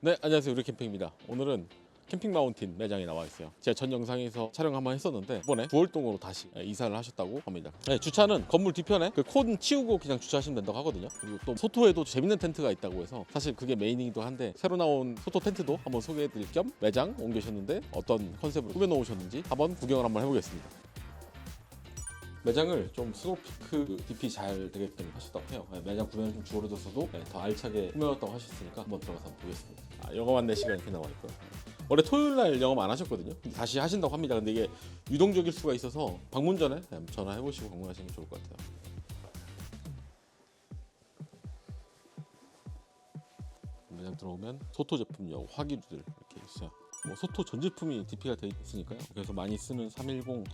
네, 안녕하세요. 우리 캠핑입니다. 오늘은 캠핑 마운틴 매장에 나와 있어요. 제가 전 영상에서 촬영 한번 했었는데 이번에 구월동으로 다시 이사를 하셨다고 합니다. 네, 주차는 건물 뒤편에 그 콘 치우고 그냥 주차하시면 된다고 하거든요. 그리고 또 소토에도 재밌는 텐트가 있다고 해서 사실 그게 메인이기도 한데 새로 나온 소토 텐트도 한번 소개해드릴 겸 매장 옮기셨는데 어떤 컨셉으로 꾸며놓으셨는지 한번 구경을 한번 해보겠습니다. 매장을 좀 스노피크 DP 잘 되게끔 하셨다고 해요. 네, 매장 구매는 좀 줄어들었어도 네, 더 알차게 꾸며놨다고 하셨으니까 한번 들어가서 한번 보겠습니다. 아, 영업한 4시간 이렇게 나와 있고요. 원래 토요일 날 영업 안 하셨거든요. 다시 하신다고 합니다. 근데 이게 유동적일 수가 있어서 방문 전에 네, 한번 전화해 보시고 방문하시면 좋을 것 같아요. 매장 들어오면 소토 제품용 화기류들 이렇게 있어요. 뭐 소토 전 제품이 DP가 돼 있으니까요. 그래서 많이 쓰는 310,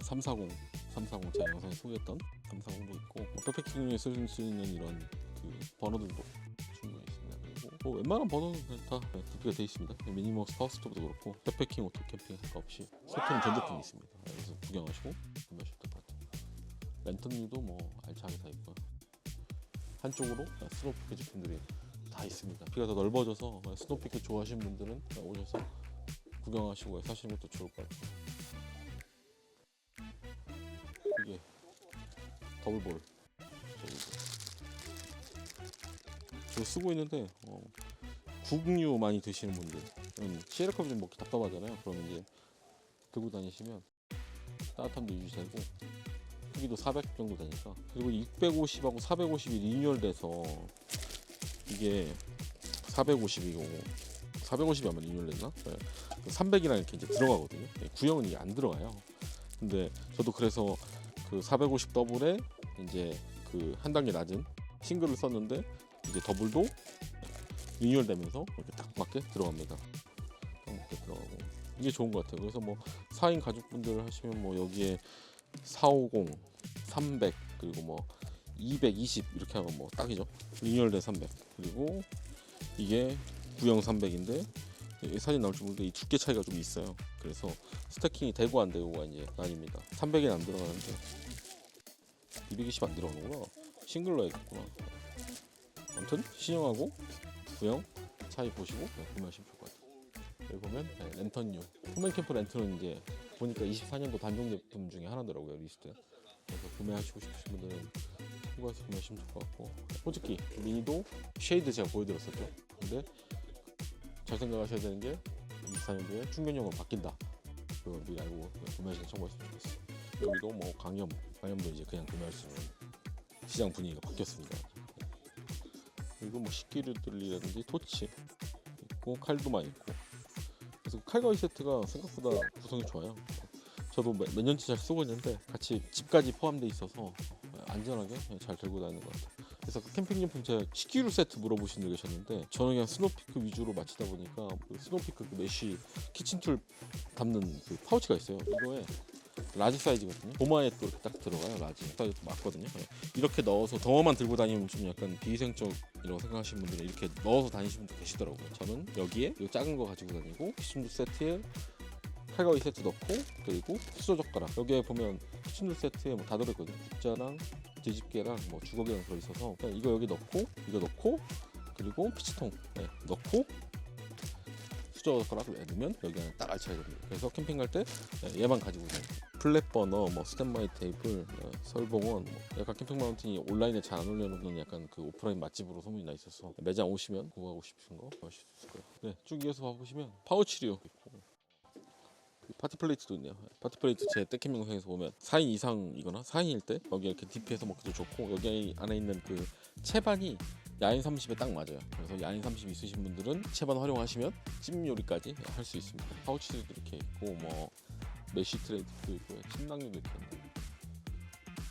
340, 340 제가 영상에 소개했던 340도 있고 뭐 백패킹에 쓸수 있는 이런 그 버너들도 충분히 있습니다. 그리고 뭐 웬만한 버너는 그냥 다 DP가 돼 있습니다. 미니머스 파워스토브도 그렇고 백패킹 오토 캠핑 할거 없이 소토는 전 제품이 있습니다. 그래서 구경하시고 구매하셔도 될것 같아요. 랜턴류도 뭐 알차게 다 있고요. 한쪽으로 스노피크 제품들이 다 있습니다. 비가 더 넓어져서 스노피크 좋아하시는 분들은 오셔서 구경하시고 사시는 것도 좋을 것 같아요. 더블볼. 저 쓰고 있는데 어, 국류 많이 드시는 분들, 음, 시에라컵 좀 먹기 답답하잖아요. 그러면 이제 들고 다니시면 따뜻함도 유지되고 크기도 400 정도 되니까 그리고 650하고 450이 리뉴얼돼서 이게 450이고 450이 아마 리뉴얼됐나? 네. 300이랑 이렇게 이제 들어가거든요. 네, 구형은 이게 안 들어가요. 근데 저도 그래서 그 450 더블에 이제 그 한 단계 낮은 싱글을 썼는데 이제 더블도 리뉴얼되면서 이렇게 딱 맞게 들어갑니다. 딱 맞게 들어가고 이게 좋은 것 같아요. 그래서 뭐 4인 가족분들 하시면 뭐 여기에 450, 300 그리고 뭐 220 이렇게 하면 뭐 딱이죠. 리뉴얼된 300 그리고 이게 구형 300인데 이 사진 나올 줄 모르는데 이 두께 차이가 좀 있어요. 그래서 스태킹이 되고 안 되고가 이제 나뉩니다. 300엔 안 들어가는데 220 안 들어가는구나. 싱글로 해야겠구나. 아무튼 신형하고 구형 차이 보시고 네, 구매하시면 좋을 것 같아요. 여기 보면 네, 랜턴류. 후맨 캠프 랜턴은 이제 보니까 24년도 단종 제품 중에 하나더라고요 리스트에. 그래서 구매하시고 싶으신 분들은 참고해서 구매하시면 좋을 것 같고 호즈키 미니도 쉐이드 제가 보여드렸었죠. 근데 잘 생각하셔야 되는 게 24년도에 충전용으로 바뀐다. 그걸 미리 알고 구매하시면 참고했으면 좋겠어요. 여기도 뭐 강염, 강염도 이제 그냥 구매할 수 있는 시장 분위기가 바뀌었습니다. 그리고 뭐 식기류들이라든지 토치 있고 칼도 많이 있고 그래서 칼과이 세트가 생각보다 구성이 좋아요. 저도 몇, 몇 년째 잘 쓰고 있는데 같이 집까지 포함되어 있어서 안전하게 잘 들고 다니는 것 같아요. 그래서 그 캠핑용품 제가 식기류 세트 물어보신 분 계셨는데 저는 그냥 스노피크 위주로 맞추다 보니까 그 스노피크 그 메쉬 키친툴 담는 그 파우치가 있어요. 이거에 라지 사이즈거든요. 도마에 또 딱 들어가요. 라지 사이즈 맞거든요. 네. 이렇게 넣어서 덩어만 들고 다니면 좀 약간 비위생적이라고 생각하시는 분들은 이렇게 넣어서 다니시는 분도 계시더라고요. 저는 여기에 이 작은 거 가지고 다니고 키친툴 세트에 칼과위 세트 넣고 그리고 수저 젓가락 여기에 보면 키친툴 세트에 뭐 다 들어있거든요. 국자랑 뒤집개랑 뭐 주걱이랑 들어있어서 그냥 이거 여기 넣고 이거 넣고 그리고 피치통 네, 넣고 수저 젓가락 넣으면 여기 안에 딱 알차게 됩니다. 그래서 캠핑 갈 때 얘만 가지고 다니고 플랫 버너, 뭐 스탠바이 테이블, 네, 설봉원, 뭐 약간 캠핑 마운틴이 온라인에 잘 안 올려놓는 약간 그 오프라인 맛집으로 소문이 나 있어서 매장 오시면 구하고 싶으신 거 구하실 수 있을 거예요. 네, 쭉 이어서 봐보시면 파우치류 있고 그 파티 플레이트도 있네요. 파티 플레이트 제 떼캠 영상에서 보면 4인 이상이거나 4인일 때 여기 이렇게 DP해서 먹기도 좋고 여기 안에 있는 그 채반이 야인 30에 딱 맞아요. 그래서 야인 30 있으신 분들은 채반 활용하시면 찜 요리까지 할 수 있습니다. 파우치들도 이렇게 있고 뭐 메쉬 트레이도 있고 침낭류도 있는데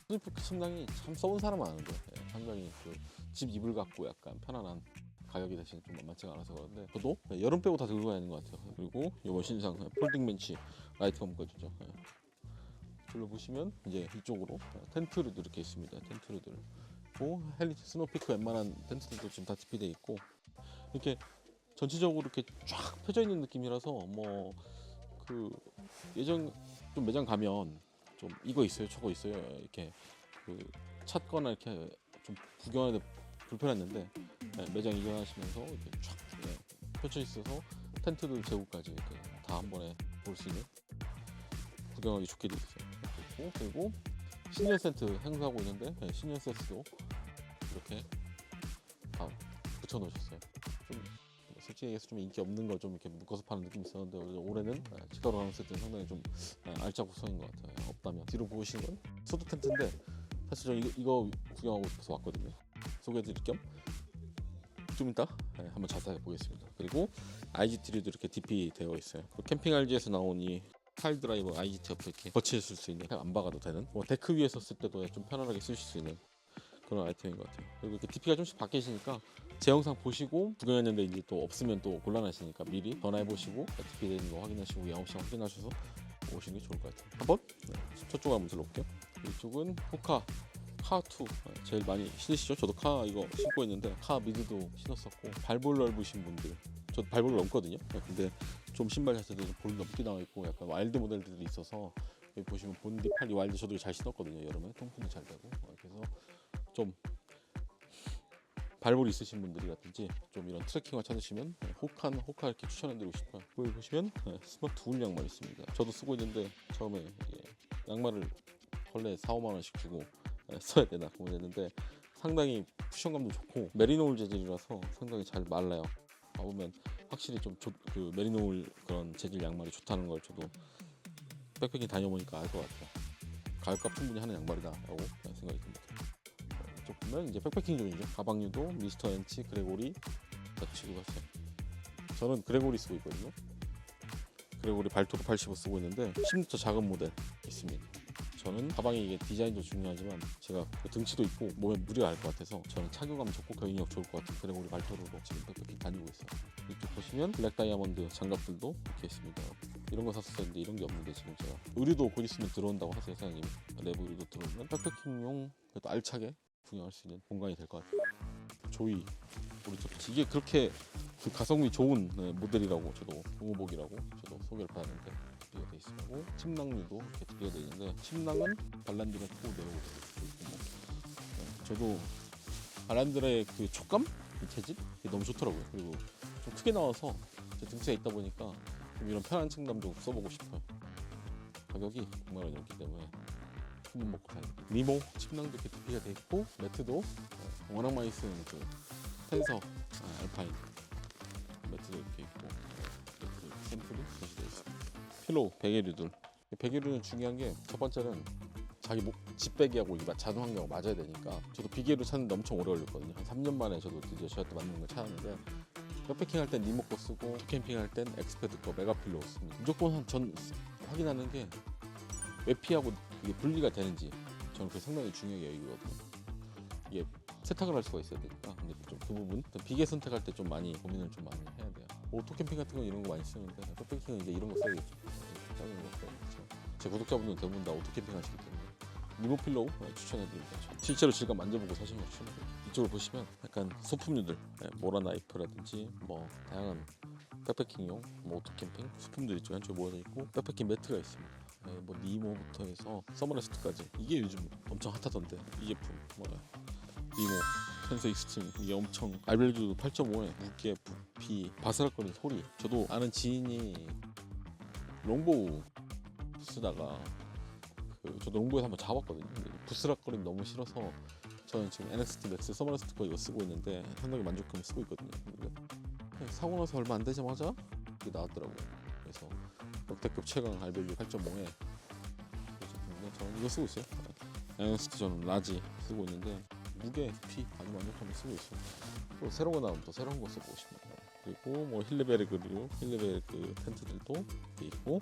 스니프크 침낭이 참 써본 사람은 아는데 예, 상당히 그집 이불 같고 약간 편안한 가격이 대신 좀 만만치가 않아서 그런데 저도 예, 여름 빼고 다 들고 다니는 것 같아요. 그리고 이번 신상 예, 폴딩 벤치 라이트가 묶어주죠. 예. 둘러보시면 이제 이쪽으로 예, 텐트류도 이렇게 있습니다. 텐트류들. 있고 헬리 스노피크 웬만한 텐트들도 지금 다 디피돼 있고 이렇게 전체적으로 이렇게 쫙 펴져 있는 느낌이라서 뭐 그 예전 좀 매장 가면 좀 이거 있어요 저거 있어요 이렇게 그 찾거나 이렇게 좀 구경하는데 불편했는데 네, 매장 이전하시면서 이렇게 쫙 네, 펼쳐 있어서 텐트들 제국까지 이렇게 다 한 번에 볼 수 있는 구경하기 좋게 돼 있어요. 그리고, 시니어 센트 행사하고 있는데 네, 시니어 센트도 이렇게 다 붙여 놓으셨어요. 얘기해서 좀 인기 없는 걸 좀 이렇게 묶어서 파는 느낌이 있었는데 올해는 네, 치카고 하는 세트는 상당히 좀 네, 알짜 구성인 것 같아요. 없다면 뒤로 보시는 건 소드 텐트인데 사실 저 이거, 이거 구경하고 싶어서 왔거든요. 소개해드릴 겸 좀 이따 네, 한번 자세히 보겠습니다. 그리고 IGT도 이렇게 DP 되어 있어요. 그리고 캠핑 RG에서 나온 이 타일 드라이버 IGT 옆에 이렇게 거치실 수 있는 안 박아도 되는 뭐 데크 위에 섰을 때도 좀 편안하게 쓰실 수 있는 그런 아이템인 것 같아요. 그리고 이렇게 DP가 좀씩 바뀌시니까 제 영상 보시고 구경했는데 이제 또 없으면 또 곤란하시니까 미리 전화해 보시고 DP 되는 거 확인하시고 양없이 확인하셔서 오시는 게 좋을 것 같아요. 한번 네, 저쪽 한번 들어볼게요. 이쪽은 호카 카2 제일 많이 신으시죠? 저도 카 이거 신고 있는데 카 미드도 신었었고 발볼 넓으신 분들 저도 발볼 넘거든요. 근데 좀 신발 자체도 좀볼 넘게 나와 있고 약간 와일드 모델들이 있어서 여기 보시면 본디 팔리 와일드 저도 잘 신었거든요. 여름에 통풍이 잘 되고 어, 그래서 좀 발볼 있으신 분들이라든지 좀 이런 트레킹을 찾으시면 네, 호카는 호카 이렇게 추천해드리고 싶어요. 여기 보시면 네, 스마트 울 양말 있습니다. 저도 쓰고 있는데 처음에 이게 양말을 원래 4, 5만 원씩 주고 네, 써야 되나 고민했는데 상당히 쿠션감도 좋고 메리노울 재질이라서 상당히 잘 말라요. 봐보면 확실히 좀 그 메리노울 그런 재질 양말이 좋다는 걸 저도 백패킹 다녀보니까 알 것 같아요. 가격값 충분히 하는 양말이다 라고 생각이 듭니다. 보면 이제 백패킹 존이죠. 가방류도 미스터 엔치, 그레고리 같이 갔어요. 저는 그레고리 쓰고 있거든요. 그레고리 발토르 85 쓰고 있는데 10m 작은 모델 있습니다. 저는 가방이 이게 디자인도 중요하지만 제가 그 등치도 있고 몸에 무리가 갈 것 같아서 저는 착용감 좋고 견인력 좋을 것 같은 그레고리 발토르로 지금 백패킹 다니고 있어요. 이쪽 보시면 블랙 다이아몬드 장갑들도 이렇게 있습니다. 이런 거 샀었는데 이런 게 없는데 지금 제가 의류도 곧 있으면 들어온다고 하세요 사장님 내부 의류도 들어오면 백패킹용 그래도 알차게 구경할 수 있는 공간이 될 것 같아요. 조이 오른쪽. 이게 그렇게 그 가성비 좋은 네, 모델이라고 저도 동호복이라고 저도 소개를 받았는데 비가 돼 있고 침낭류도 이렇게 비가 돼 있는데 침낭은 발란드가 또 내려오고 있고 뭐 네, 저도 발란드의 그 촉감 그 재질 이게 너무 좋더라고요. 그리고 좀 크게 나와서 제 등치가 있다 보니까 좀 이런 편한 침감도 써보고 싶어요. 가격이 9만 원이었기 때문에 사요. 니모 침낭도 이렇게 DP가 돼 있고 매트도 어, 워낙 많이 쓰는 그 텐서 아, 알파인 매트도 이렇게 있고 어, 매트 샘플이 전시되어 있습니다. 필로우 베개류들 베개류는 중요한 게 첫 번째는 자기 목, 집베개하고 이게 자동 환경하고 맞아야 되니까 저도 비계로 찾는데 엄청 오래 걸렸거든요. 한 3년 만에 저도 드디어 저한테 맞는 걸 찾았는데 백패킹 할땐 니모 거 쓰고 캠핑 할 땐 엑스페드 거 메가필로 씁니다. 무조건 한전 확인하는 게 외피하고 이게 분리가 되는지 저는 그게 상당히 중요하게 여기거든요. 이게 세탁을 할 수가 있어야 되니까 근데 좀 그 부분 비계 선택할 때 좀 많이 고민을 좀 많이 해야 돼요. 오토 캠핑 같은 건 이런 거 많이 쓰는데 백패킹은 이제 이런 거 써야겠죠. 작은 거 써야겠죠. 제 구독자분들 대부분 다 오토 캠핑 하시기 때문에 니모 필로우 추천해드립니다. 실제로 질감 만져보고 사시는 거 추천해드립니다. 이쪽을 보시면 약간 소품류들 네, 모라 나이프라든지 뭐 다양한 백패킹용 뭐 오토 캠핑 소품들 있죠 한쪽에 모여져 있고 백패킹 매트가 있습니다 네, 뭐 니모부터 해서 서머레스트까지. 이게 요즘 엄청 핫하던데 이 제품. 뭐야? 니모 텐서 익스트림 이게 엄청 알벨주도 8.5에 무게 부피 바스락거리는 소리. 저도 아는 지인이 롱보우 쓰다가 그 저도 롱보에서 한번 잡았거든요. 부스락거림 너무 싫어서 저는 지금 NXT 맥스 서머레스트 거 이거 쓰고 있는데 상당히 만족감을 쓰고 있거든요. 사고 나서 얼마 안 되자마자 이게 나왔더라고요. 그래서 역대급 최강 알벨류 8.5에 저는 이거 쓰고 있어요. NXT 저는 라지 쓰고 있는데 무게, 피 아주 만족감을 쓰고 있어요. 또 새로운 거 나오면 또 새로운 거 쓰고 싶습니다. 그리고 뭐 힐레베르그류, 힐레베르그 텐트들도 이렇게 있고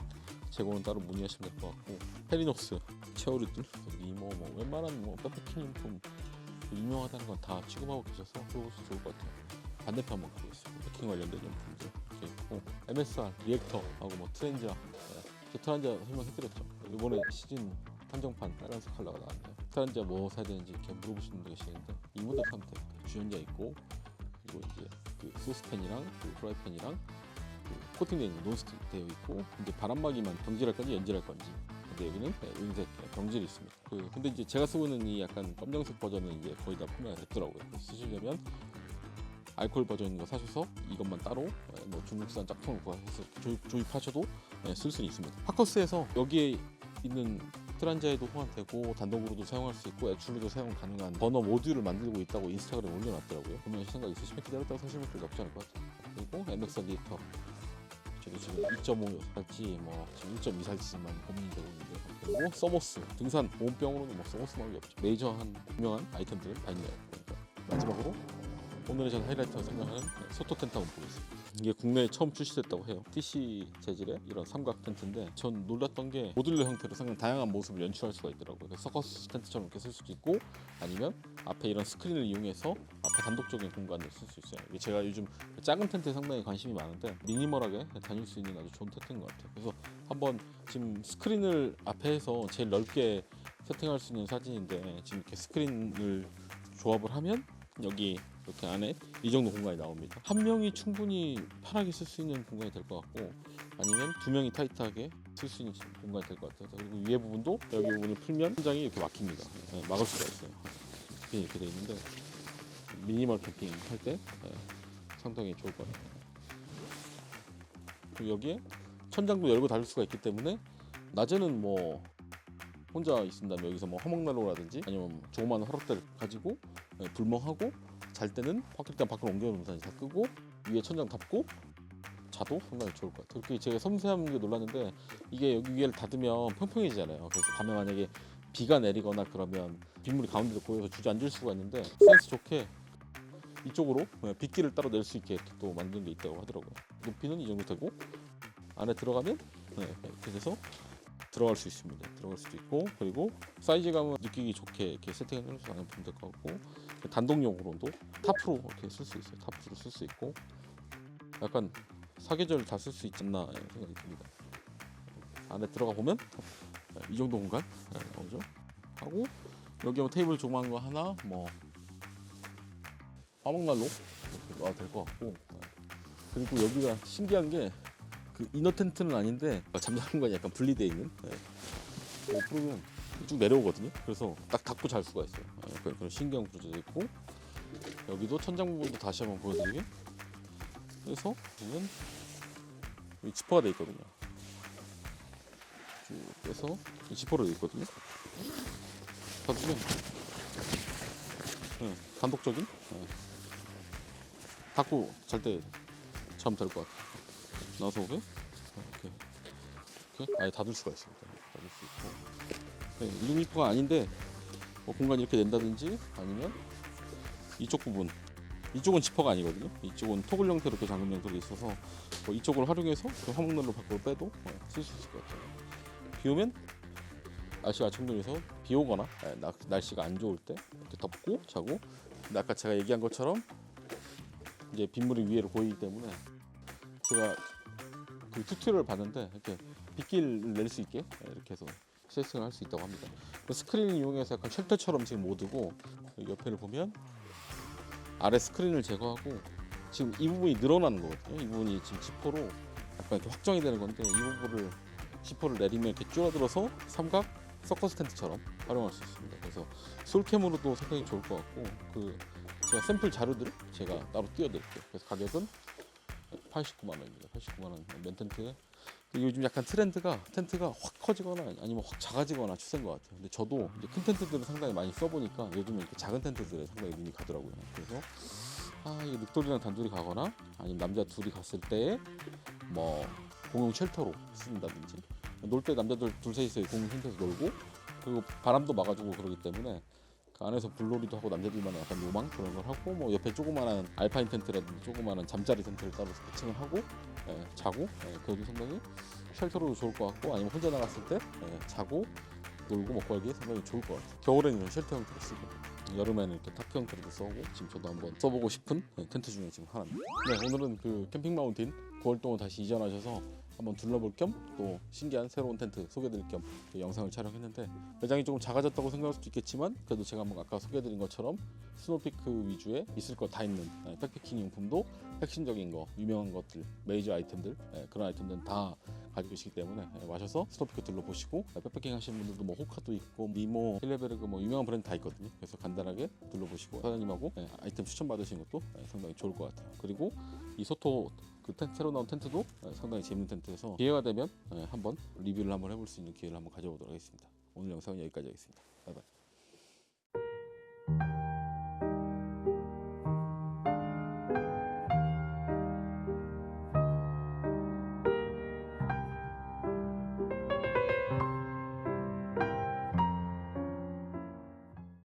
재고는 따로 문의하시면 될 것 같고 페리녹스 체어류들 이모 뭐 웬만한 뭐 백패킹 용품 유명하다는 건 다 취급하고 계셔서 좋을 것 같아요. 반대편 한번 가보겠습니다. 패킹 관련된 용품들 이렇게 있고 MSR, 리액터하고 뭐 트렌저 네. 저 트렌저 설명해드렸죠. 이번에 시즌 한정판 빨간색 컬러가 나왔네요. 트렌저 뭐 사야 되는지 이렇게 물어보시는 분들 계시는데 이 모델 사면 돼. 주연자 있고 그리고 이제 그 소스팬이랑 그 프라이팬이랑 그 코팅되어 있는 논스틱 되어 있고 이제 바람막이만 병질할 건지 연질할 건지 근데 여기는 네, 은색 병질이 있습니다. 그 근데 이제 제가 쓰고 있는 이 약간 검정색 버전은 이제 거의 다 판매가 됐더라고요. 쓰시려면 알코올 버전 거 사셔서 이것만 따로 예, 뭐 중국산 짝퉁을 구해서 조입, 조입하셔도 예, 쓸 수는 있습니다. 파커스에서 여기에 있는 트란자에도 호환되고 단독으로도 사용할 수 있고 액출로도 사용 가능한 버너 모듈을 만들고 있다고 인스타그램에 올려놨더라고요. 그러면 생각 있으시면 기다렸다가 사시면 그렇게 나쁘지 않을 것 같아요. 그리고 MX 리터 저도 지금 2.5 살지 뭐 지금 1.2 살지만 고민이 되고 있는데 그리고 서머스 등산 보온병으로는 뭐 서머스 말이 없죠. 메이저한 유명한 아이템들은 다 있네요. 그러니까 마지막으로 오늘의 전 하이라이트로 생각하는 소토 텐트 한번 보겠습니다. 이게 국내에 처음 출시됐다고 해요. TC 재질의 이런 삼각 텐트인데 전 놀랐던 게 모듈러 형태로 상당히 다양한 모습을 연출할 수가 있더라고요. 서커스 텐트처럼 이렇게 쓸 수도 있고 아니면 앞에 이런 스크린을 이용해서 앞에 단독적인 공간을 쓸 수 있어요. 제가 요즘 작은 텐트에 상당히 관심이 많은데 미니멀하게 다닐 수 있는 아주 좋은 텐트인 것 같아요. 그래서 한번 지금 스크린을 앞에 해서 제일 넓게 세팅할 수 있는 사진인데 지금 이렇게 스크린을 조합을 하면 여기 이렇게 안에 이 정도 공간이 나옵니다. 한 명이 충분히 편하게 쓸 수 있는 공간이 될 것 같고 아니면 두 명이 타이트하게 쓸 수 있는 공간이 될 것 같아요. 그리고 위에 부분도 여기 부분을 풀면 천장이 이렇게 막힙니다. 네, 막을 수가 있어요. 이렇게 이렇게 돼 있는데 미니멀 캠핑 할때 네, 상당히 좋을 것 같아요. 그리고 여기에 천장도 열고 닫을 수가 있기 때문에 낮에는 뭐 혼자 있는다면 여기서 뭐 화목난로라든지 아니면 조그마한 화롯대를 가지고 예, 불멍하고 잘 때는 밖 일단 밖으로 옮겨놓으면서 다 끄고 위에 천장 덮고 자도 상당히 좋을 것 같아요. 그렇게 제가 섬세한 게 놀랐는데 이게 여기 위에를 닫으면 평평해지잖아요. 그래서 밤에 만약에 비가 내리거나 그러면 빗물이 가운데로 고여서 주저앉을 수가 있는데 센스 좋게 이쪽으로 예, 빗길을 따로 낼 수 있게 또 만든 게 있다고 하더라고요. 높이는 이 정도 되고 안에 들어가면 네, 이렇게 돼서 들어갈 수 있습니다. 들어갈 수도 있고 그리고 사이즈감은 느끼기 좋게 이렇게 세팅을 해서 안에 보면 될 것 같고 단독용으로도 탑으로 이렇게 쓸 수 있어요. 탑으로 쓸 수 있고 약간 사계절 다 쓸 수 있지 않나 예, 생각이 듭니다. 안에 들어가 보면 예, 이 정도 공간 예, 나오죠. 하고 여기 뭐 테이블 조그만 거 하나 뭐 화목난로 이렇게 놔도 될것 같고 예. 그리고 여기가 신기한 게 그 이너 텐트는 아닌데 잠자는 공간이 약간 분리되어 있는 예. 어, 그러면 쭉 내려오거든요. 그래서 딱 닫고 잘 수가 있어요. 예, 그런, 그런 신기한 구조도 있고 여기도 천장 부분도 다시 한번 보여드리게. 그래서 보면 여기 지퍼가 돼 있거든요. 쭉 빼서 이 지퍼로 돼 있거든요. 닫으면 예, 단독적인 예. 닫고 잘때 자면 될것 같아요. 나와서 오게 이렇게 이렇게 아예 닫을 수가 있습니다. 닫을 수 있고 네, 2.6가 아닌데 뭐 공간이 이렇게 낸다든지 아니면 이쪽 부분 이쪽은 지퍼가 아니거든요. 이쪽은 토글 형태로 이렇게 잠금 형태로 있어서 뭐 이쪽을 활용해서 그 화목난로 밖으로 빼도 어, 쓸수 있을 것 같아요. 비 오면 날씨가 청정해서 비 오거나 예, 나- 날씨가 안 좋을 때 이렇게 덮고 자고 아까 제가 얘기한 것처럼 이제 빗물이 위에로 보이기 때문에 제가 그 튜토리얼을 봤는데 이렇게 빗길을 낼수 있게 이렇게 해서 세팅을 할 수 있다고 합니다. 그 스크린을 이용해서 약간 쉘터처럼 지금 모드고 여기 옆에를 보면 아래 스크린을 제거하고 지금 이 부분이 늘어나는 거거든요. 이 부분이 지금 지퍼로 약간 이렇게 확정이 되는 건데 이 부분을 지퍼를 내리면 이렇게 줄어들어서 삼각 서커스 텐트처럼 활용할 수 있습니다. 그래서 솔캠으로도 상당히 좋을 것 같고 그 제가 샘플 자료들을 제가 따로 띄워드릴게요. 그래서 가격은 89만 원입니다. 89만 원 근데 요즘 약간 트렌드가 텐트가 확 커지거나 아니면 확 작아지거나 추세인 것 같아요. 근데 저도 큰 텐트들을 상당히 많이 써보니까 요즘은 이렇게 작은 텐트들에 상당히 눈이 가더라고요. 그래서 아 이게 늑돌이랑 단둘이 가거나 아니면 남자 둘이 갔을 때 뭐 공용 쉘터로 쓴다든지 놀 때 남자들 둘 셋이서 공용 텐트에서 놀고 그리고 바람도 막아주고 그러기 때문에 그 안에서 불놀이도 하고 남자들만 약간 요망? 그런 걸 하고 뭐 옆에 조그마한 알파인 텐트라든지 조그마한 잠자리 텐트를 따로 세팅을 하고 예, 자고 예, 그것도 상당히 쉘터로도 좋을 것 같고 아니면 혼자 나갔을 때 예, 자고 놀고 먹고 하기에 상당히 좋을 것 같아요. 겨울에는 이런 쉘터 형태로 쓰고 여름에는 이렇게 타프 형태로도 써고 지금 저도 한번 써보고 싶은 예, 텐트 중에 지금 하나입니다 네 오늘은 그 캠핑 마운틴 9월 동안 다시 이전하셔서 한번 둘러볼 겸 또 신기한 새로운 텐트 소개드릴 겸그 영상을 촬영했는데 매장이 조금 작아졌다고 생각할 수도 있겠지만 그래도 제가 한번 아까 소개해드린 것처럼 스노피크 위주에 있을 거다 있는 예, 백패킹 용품도 핵심적인 거 유명한 것들 메이저 아이템들 예, 그런 아이템들은 다 가지고 계시기 때문에 예, 와셔서 스토피크 둘러보시고 예, 백패킹 하시는 분들도 뭐 호카도 있고 미모, 힐레베르그 뭐 유명한 브랜드 다 있거든요. 그래서 간단하게 둘러보시고 사장님하고 예, 아이템 추천 받으시는 것도 예, 상당히 좋을 것 같아요. 그리고 이 소토 그 텐트, 새로 나온 텐트도 예, 상당히 재밌는 텐트여서 기회가 되면 예, 한번 리뷰를 한번 해볼 수 있는 기회를 한번 가져보도록 하겠습니다. 오늘 영상은 여기까지 하겠습니다. 바이바이.